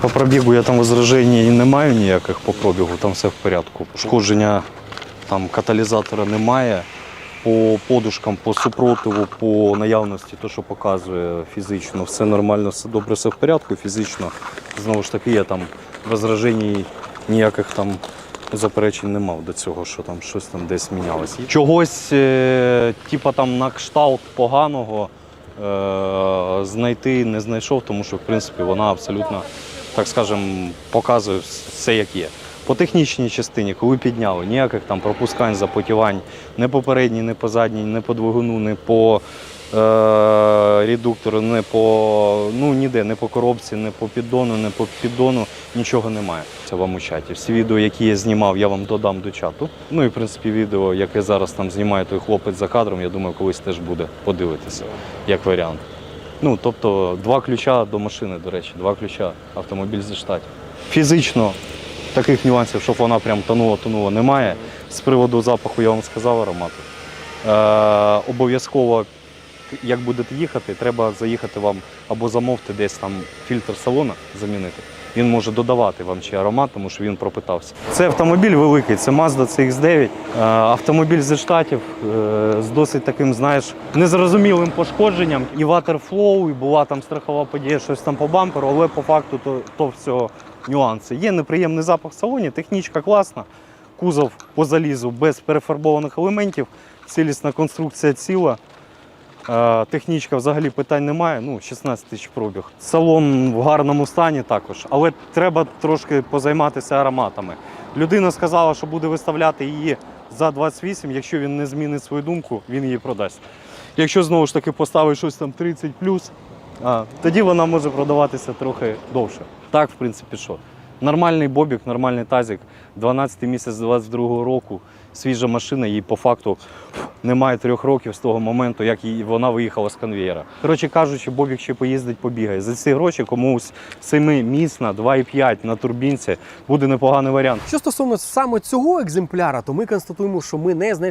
По пробігу я там возражень не маю ніяких по пробігу, там все в порядку. Пошкодження там каталізатора немає. По подушкам, по супротиву, по наявності, то, що показує фізично, все нормально, все добре, все в порядку. Фізично, знову ж таки, я там возражень ніяких там заперечень не мав до цього, що там щось там десь мінялось. Чогось, е, типа там на кшталт поганого е, знайти не знайшов, тому що в принципі вона абсолютно, так скажем, показує все як є. По технічній частині, коли підняли, ніяких там пропускань, запотівань не по передній, не по задній, не по двигуну, не по е, редуктору, не по ну ніде, не по коробці, не по піддону, не по піддону, нічого немає. Це вам у чаті. Всі відео, які я знімав, я вам додам до чату. Ну і в принципі відео, яке зараз там знімає той хлопець за кадром, я думаю, колись теж буде подивитися, як варіант. Ну, тобто, два ключа до машини, до речі, два ключа, автомобіль зі штатів. Фізично таких нюансів, щоб вона прям тонула, тонула, немає. З приводу запаху я вам сказав аромату. Е, обов'язково, як будете їхати, треба заїхати вам або замовити десь там фільтр салона замінити. Він може додавати вам ще аромат, тому що він пропитався. Це автомобіль великий, це Mazda CX-9. Е, автомобіль зі штатів е, з досить таким, знаєш, незрозумілим пошкодженням. І ватерфлоу, і була там страхова подія, щось там по бамперу, але по факту то, то всього нюанси. Є неприємний запах в салоні, технічка класна, кузов по залізу без перефарбованих елементів, цілісна конструкція ціла. Е, Технічка взагалі питань немає, ну 16 тисяч пробіг. Салон в гарному стані також, але треба трошки позайматися ароматами. Людина сказала, що буде виставляти її за 28, якщо він не змінить свою думку, він її продасть. Якщо знову ж таки поставить щось там 30 а, тоді вона може продаватися трохи довше. Так, в принципі, що. Нормальний бобік, нормальний тазик, 12 місяць 22 року, свіжа машина, їй по факту немає трьох років з того моменту, як вона виїхала з конвеєра. Коротше кажучи, бобік ще поїздить, побігає. За ці гроші комусь 7 місна, 2,5 на турбінці буде непоганий варіант. Що стосовно саме цього екземпляра, то ми констатуємо, що ми не знайшли